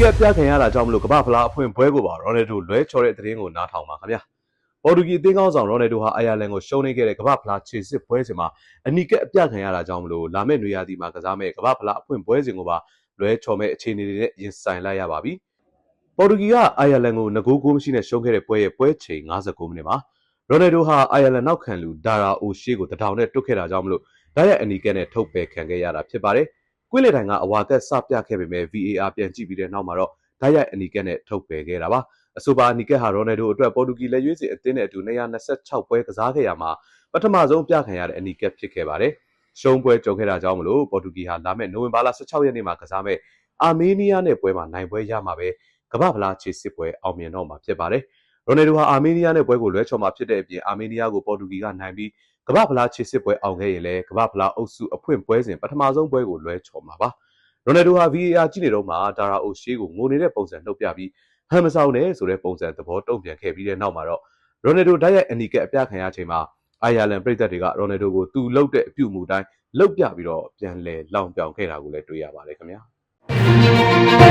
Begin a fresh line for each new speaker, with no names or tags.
ကက်ပြခံရတာကြောင့်မလို့ကမ္ဘာဖလားအဖွင့်ပွဲကိုပါရိုနယ်ဒိုလွဲချော်တဲ့သတင်းကိုနားထောင်ပါခင်ဗျာပေါ်တူဂီအသင်းကောင်းဆောင်ရိုနယ်ဒိုဟာအိုင်ယာလန်ကိုရှုံးနေခဲ့တဲ့ကမ္ဘာဖလားခြေစစ်ပွဲစဉ်မှာအနီကက်အပြခံရတာကြောင့်မလို့လာမယ့်နွေရာသီမှာကစားမဲ့ကမ္ဘာဖလားအဖွင့်ပွဲစဉ်ကိုပါလွဲချော်မဲ့အခြေအနေတွေနဲ့ရင်ဆိုင်လိုက်ရပါပြီပေါ်တူဂီကအိုင်ယာလန်ကိုငကိုးကိုးမရှိနဲ့ရှုံးခဲ့တဲ့ပွဲရဲ့ပွဲချိန်59မိနစ်မှာရိုနယ်ဒိုဟာအိုင်ယာလန်နောက်ခံလူဒါရာအိုရှေးကိုတထောင်နဲ့တွတ်ခဲ့တာကြောင့်မလို့ဒါရဲ့အနီကက်နဲ့ထုတ်ပယ်ခံခဲ့ရတာဖြစ်ပါတယ် ကွင်းလေတိုင်ကအဝါကက်စပြခဲ့ပေမဲ့ VAR ပြန်ကြည့်ပြီးတဲ့နောက်မှာတော့ဓာတ်ရိုက်အနီကက်နဲ့ထုတ်ပယ်ခဲ့တာပါအဆိုပါအနီကက်ဟာရိုနယ်ဒိုအတွက်ပေါ်တူဂီလက်ရွေးစင်အသင်းနဲ့အတူ226ပွဲကစားခဲ့ရမှာပထမဆုံးပြခံရတဲ့အနီကက်ဖြစ်ခဲ့ပါတယ်ရှုံးပွဲကြုံခဲ့တာကြောင့်မလို့ပေါ်တူဂီဟာလာမယ့်နိုဝင်ဘာလ16ရက်နေ့မှာကစားမယ့်အာမေးနီးယားနဲ့ပွဲမှာနိုင်ပွဲရမှာပဲကမ္ဘာဖလားခြေစစ်ပွဲအောင်မြင်တော့မှာဖြစ်ပါတယ် ရိုနယ်ဒိုဟာအာမေးနီးယားနဲ့ပွဲကိုလွဲချော်မှာဖြစ်တဲ့အပြင်အာမေးနီးယားကိုပေါ်တူဂီကနိုင်ပြီးကမ္ဘာဖလားခြေစစ်ပွဲအောင်ခဲ့ရင်လည်းကမ္ဘာဖလားအုပ်စုအဖွင့်ပွဲစဉ်ပထမဆုံးပွဲကိုလွဲချော်မှာပါရိုနယ်ဒိုဟာ VAR ကြည့်နေတော့မှဒါရာအိုရှေးကိုငိုနေတဲ့ပုံစံနှုတ်ပြပြီးဟန်မဆောင်နဲ့ဆိုတဲ့ပုံစံသဘောတုံ့ပြန်ခဲ့ပြီးတဲ့နောက်မှာတော့ရိုနယ်ဒိုတိုက်ရိုက်အနီကက်အပြခံရချိန်မှာအိုင်ယာလန်ပြည်သက်တွေကရိုနယ်ဒိုကိုသူလှုပ်တဲ့အပြုတ်မှုတိုင်းလှုပ်ပြပြီးတော့ပြန်လဲလောင်ပြောင်ခဲ့တာကိုလည်းတွေ့ရပါတယ်ခင်ဗျာ။